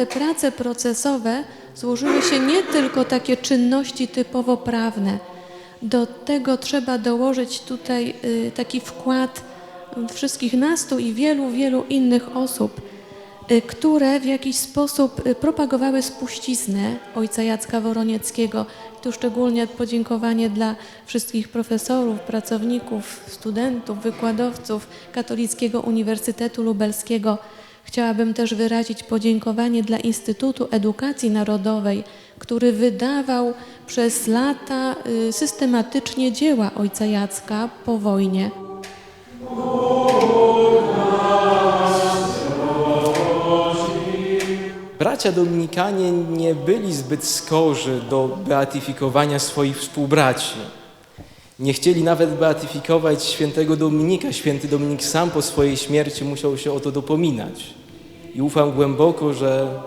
te prace procesowe złożyły się nie tylko takie czynności typowo prawne. Do tego trzeba dołożyć tutaj y, taki wkład wszystkich nas tu i wielu, wielu innych osób, y, które w jakiś sposób y, propagowały spuściznę ojca Jacka Woronieckiego. Tu szczególnie podziękowanie dla wszystkich profesorów, pracowników, studentów, wykładowców Katolickiego Uniwersytetu Lubelskiego. Chciałabym też wyrazić podziękowanie dla Instytutu Edukacji Narodowej, który wydawał przez lata y, systematycznie dzieła ojca Jacka po wojnie. Bracia Dominikanie nie byli zbyt skorzy do beatyfikowania swoich współbraci. Nie chcieli nawet beatyfikować świętego Dominika. Święty Dominik sam po swojej śmierci musiał się o to dopominać. I ufam głęboko, że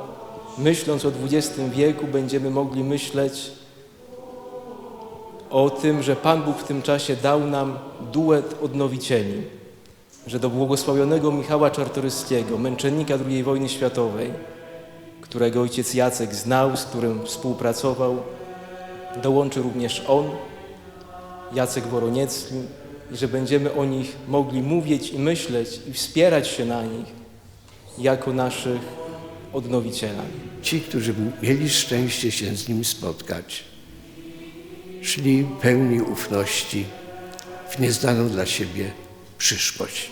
myśląc o XX wieku będziemy mogli myśleć o tym, że Pan Bóg w tym czasie dał nam duet odnowicieli. Że do błogosławionego Michała Czartoryskiego, męczennika II wojny światowej, którego ojciec Jacek znał, z którym współpracował, dołączy również on, Jacek Woroniecki, i że będziemy o nich mogli mówić i myśleć i wspierać się na nich jako naszych odnowiciela. Ci, którzy mieli szczęście się z nim spotkać, szli pełni ufności w nieznaną dla siebie przyszłość.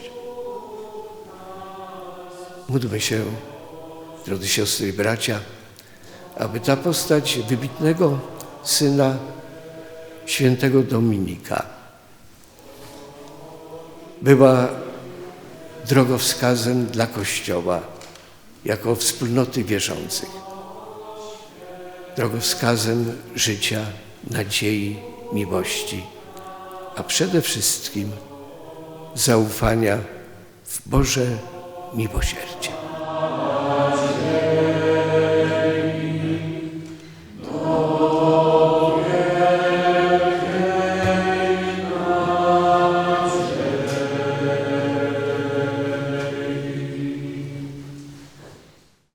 Módlmy się, drodzy siostry i bracia, aby ta postać wybitnego syna świętego Dominika była drogowskazem dla Kościoła jako wspólnoty wierzących, drogowskazem życia, nadziei, miłości, a przede wszystkim zaufania w Boże miłosierdzie.